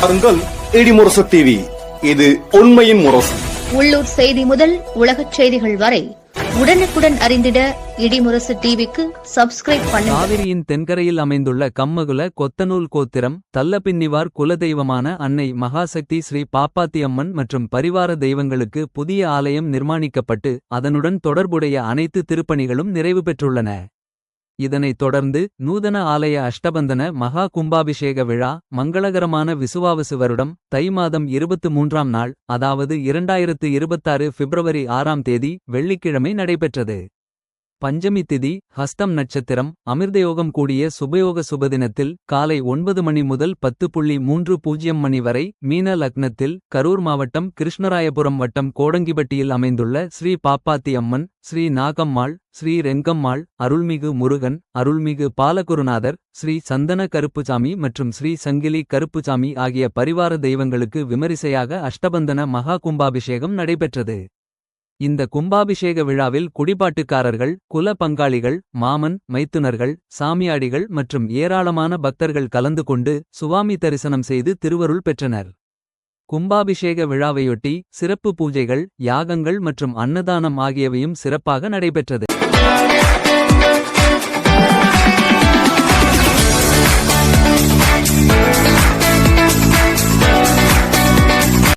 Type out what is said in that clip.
பாருங்கள் இடிமுரசு டிவி இது உண்மையின் முரசு. உள்ளூர் செய்தி முதல் உலகச் செய்திகள் வரை உடனுக்குடன் அறிந்திட இடிமுரசு டிவிக்கு சப்ஸ்கிரைப் பண்ணுங்க காவிரியின் தென்கரையில் அமைந்துள்ள கம்மகுல கொத்தனூல் கோத்திரம் தல்லபின்னிவார் குலதெய்வமான அன்னை மகாசக்தி ஸ்ரீ பாப்பாத்தி அம்மன் மற்றும் பரிவார தெய்வங்களுக்கு புதிய ஆலயம் நிர்மாணிக்கப்பட்டு அதனுடன் தொடர்புடைய அனைத்து திருப்பணிகளும் நிறைவு பெற்றுள்ளன. இதனைத் தொடர்ந்து நூதன ஆலய அஷ்டபந்தன மகா கும்பாபிஷேக விழா மங்களகரமான விசுவாவசு வருடம் தை மாதம் இருபத்து மூன்றாம் நாள் அதாவது இரண்டாயிரத்து இருபத்தாறு பிப்ரவரி ஆறாம் தேதி வெள்ளிக்கிழமை நடைபெற்றது. பஞ்சமி திதி ஹஸ்தம் நட்சத்திரம் அமிர்தயோகம் கூடிய சுபயோக சுபதினத்தில் காலை ஒன்பது மணி முதல் பத்து புள்ளி மூன்று பூஜ்ஜியம் மணி வரை மீன லக்னத்தில் கரூர் மாவட்டம் கிருஷ்ணராயபுரம் வட்டம் கோடங்கிபட்டியில் அமைந்துள்ள ஸ்ரீ பாப்பாத்தி அம்மன் ஸ்ரீ நாகம்மாள் ஸ்ரீ ரெங்கம்மாள் அருள்மிகு முருகன் அருள்மிகு பாலகுருநாதர் ஸ்ரீ சந்தன கருப்புசாமி மற்றும் ஸ்ரீ சங்கிலி கருப்புசாமி ஆகிய பரிவார தெய்வங்களுக்கு விமரிசையாக அஷ்டபந்தன மகா கும்பாபிஷேகம் நடைபெற்றது. இந்த கும்பாபிஷேக விழாவில் குடிபாட்டுக்காரர்கள் குல பங்காளிகள் மாமன் மைத்துனர்கள் சாமியாடிகள் மற்றும் ஏராளமான பக்தர்கள் கலந்து கொண்டு சுவாமி தரிசனம் செய்து திருவருள் பெற்றனர். கும்பாபிஷேக விழாவையொட்டி சிறப்பு பூஜைகள் யாகங்கள் மற்றும் அன்னதானம் ஆகியவையும் சிறப்பாக நடைபெற்றது.